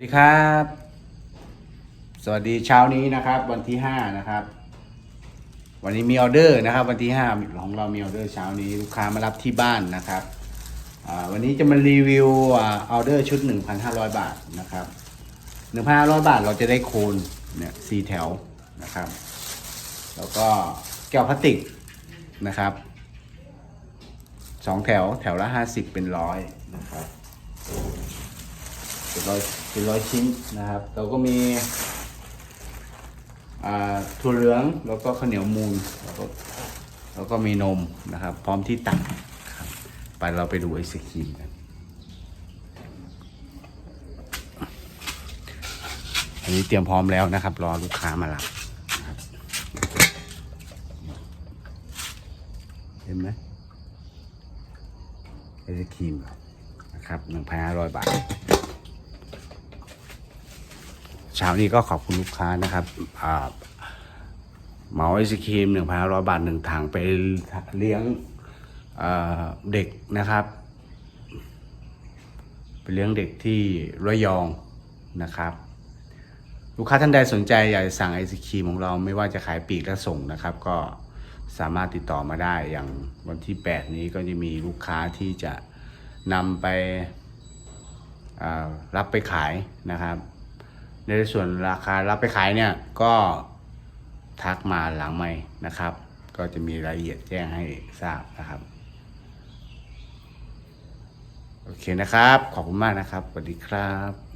สวัสดีครับ สวัสดีเช้านี้นะครับ วันที่ห้านะครับ วันนี้มีออเดอร์นะครับ วันที่ห้าของเรามีออเดอร์เช้านี้ลูกค้ามารับที่บ้านนะครับวันนี้จะมารีวิวออเดอร์ชุด 1,500 บาทนะครับ 1,500 บาทเราจะได้โคนเนี่ยสี่แถวนะครับ แล้วก็แก้วพลาสติกนะครับสองแถวแถวละ 50 เป็นร้อยนะครับ เป็นร้อยเป็นร้อยชิ้นนะครับ เราก็มีถั่วเหลืองแล้วก็ข้าวเหนียวมูนแล้วก็แล้วก็มีนมนะครับ พร้อมที่ตักครับไปเราไปดูไอศครีมกันอันนี้เตรียมพร้อมแล้วนะครับ รอลูกค้ามารับนะครับเห็นไหมไอศครีมนะครับหนึ่งพันห้าร้อยบาท เช้านี้ก็ขอบคุณลูกค้านะครับเหมาไอศครีมหนึ่งพันร้อยบาทหนึ่งถังไปเลี้ยงเด็กนะครับ ไปเลี้ยงเด็กที่ระยองนะครับ ลูกค้าท่านใดสนใจอยากจะสั่งไอศครีมของเราไม่ว่าจะขายปีกและส่งนะครับ ก็สามารถติดต่อมาได้อย่างวันที่ 8 นี้ก็จะมีลูกค้าที่จะนำไปรับไปขายนะครับ ในส่วนราคารับไปขายเนี่ยก็ทักมาหลังไม่นะครับ ก็จะมีรายละเอียดแจ้งให้ทราบนะครับ โอเคนะครับ ขอบคุณมากนะครับสวัสดีครับ